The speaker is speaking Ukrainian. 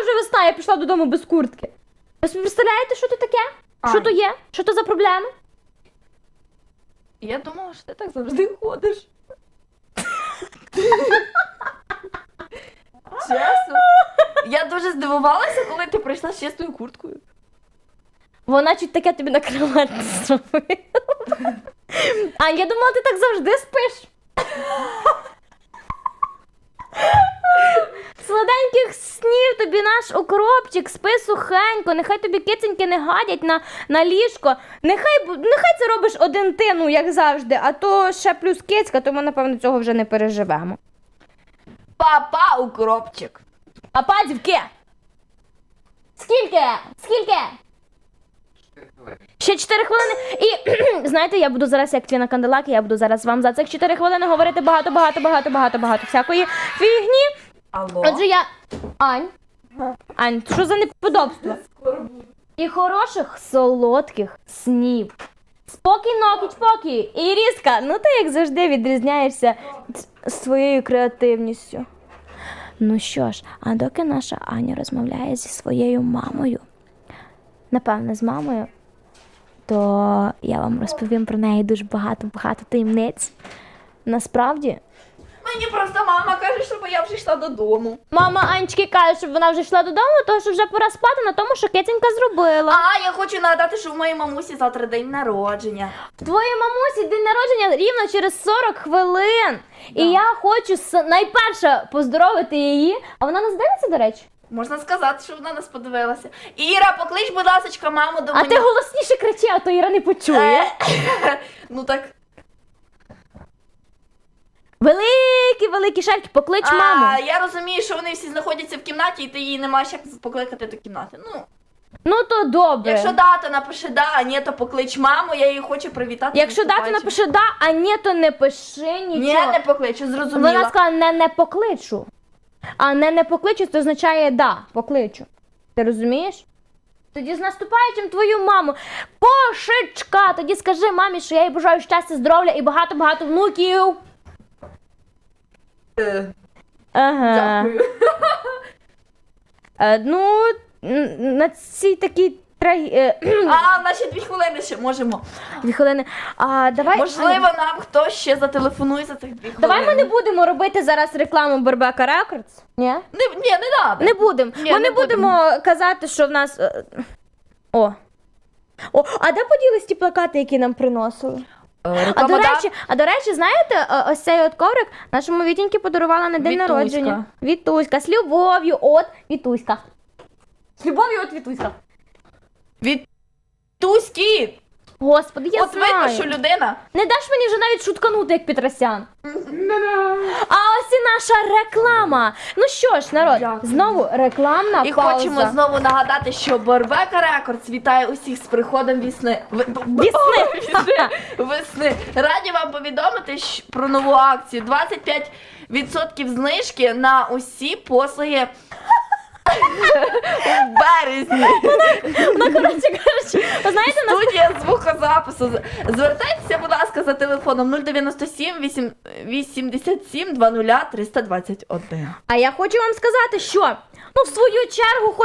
вже весна, я пішла додому без куртки. Ви собі представляєте, що то таке? Що то є? Що то за проблеми? Я думала, що ти так завжди ходиш. Чесно. Я дуже здивувалася, коли ти прийшла з чистою курткою. Вона чуть таке тобі на кровать зробила. А я думала, ти так завжди спиш. Тобі наш укропчик, спи сухенько, нехай тобі киценьки не гадять на, на ліжко. Нехай, нехай це робиш один ти, ну як завжди, а то ще плюс кицька, то ми, напевно, цього вже не переживемо. Папа, укропчик. А падівки? Скільки? Скільки? Ще 4 хвилини. І знаєте, я буду зараз, як Тіна Канделаки, я буду зараз вам за цих 4 хвилини говорити багато, багато, багато, багато, багато всякої фігні. Алло. Отже, я. Ань. Ань, що за неподобство? І хороших солодких снів. Спокійно, кіч-покій. І різка, ну ти як завжди відрізняєшся своєю креативністю. Ну що ж, а доки наша Аня розмовляє зі своєю мамою, напевне, з мамою, то я вам розповім про неї дуже багато-багато таємниць. Насправді, Мені просто мама каже, щоб я вже йшла додому. Мама Анечки каже, щоб вона вже йшла додому, тому що вже пора спати на тому, що киценька зробила. А, я хочу нагадати, що в моїй мамусі завтра день народження. В твоїй мамусі день народження рівно через 40 хвилин. І я хочу с- найперше поздоровити її. А вона нас дивиться, до речі. Можна сказати, що вона нас подивилася. Іра, поклич, будь ласка, маму до А мене. ти голосніше кричи, а то Іра не почує. Е, Ну так. Великі, великі шарки, поклич маму. А, я розумію, що вони всі знаходяться в кімнаті, і ти її не маєш як покликати до кімнати. Ну, Ну то добре. якщо да, то напиши да, а ні, то поклич маму, я її хочу привітати. Якщо дати наступаючим. напиши да, а ні, то не пиши Ні, нічого. не покличу, зрозуміла. Вона сказала не не покличу. А не не покличу, це означає да, покличу. Ти розумієш? Тоді з наступаючим твою маму. Кошечка! Тоді скажи мамі, що я їй бажаю щастя, здоров'я і багато-багато внуків. Ага. Дякую. Е, ну, н- на цій такій трагі... е, А, наші дві хвилини ще можемо. Дві хвилини. А, давай, Можливо, нам хтось ще зателефонує за цих дві хвилини. Давай ми не будемо робити зараз рекламу Бербека Рекордс. Ні? Не, ні, не надо. Не будемо. Ні, Ми не не будемо казати, що в нас. е, О. О, а де поділись ті плакати, які нам приносили? Е, А до речі, а до речі, знаєте, е, ось цей от коврик нашому Вітіньки подарувала на день Вітуська. народження. Вітуська. З любов'ю от Вітуська. З любов'ю от Вітуська. Вітуські? Господи, я От знаю. видно, що людина. Не даш мені вже навіть шутканути, як Петросян. А наша реклама. Ну що ж, народ, знову рекламна І пауза. хочемо знову нагадати, що Борбека Рекордс вітає усіх з приходом вісни. В- б- б- Вісни. Вісни. Весни. Раді вам повідомити щ- про нову акцію. 25% знижки на усі послуги в березні. Вона, коротше кажучи, ви знаєте, нас Студія звукозапису. Звертайтеся, будь ласка, за телефоном 097 8 87 00 321. А я хочу вам сказати, що ну в свою чергу хочу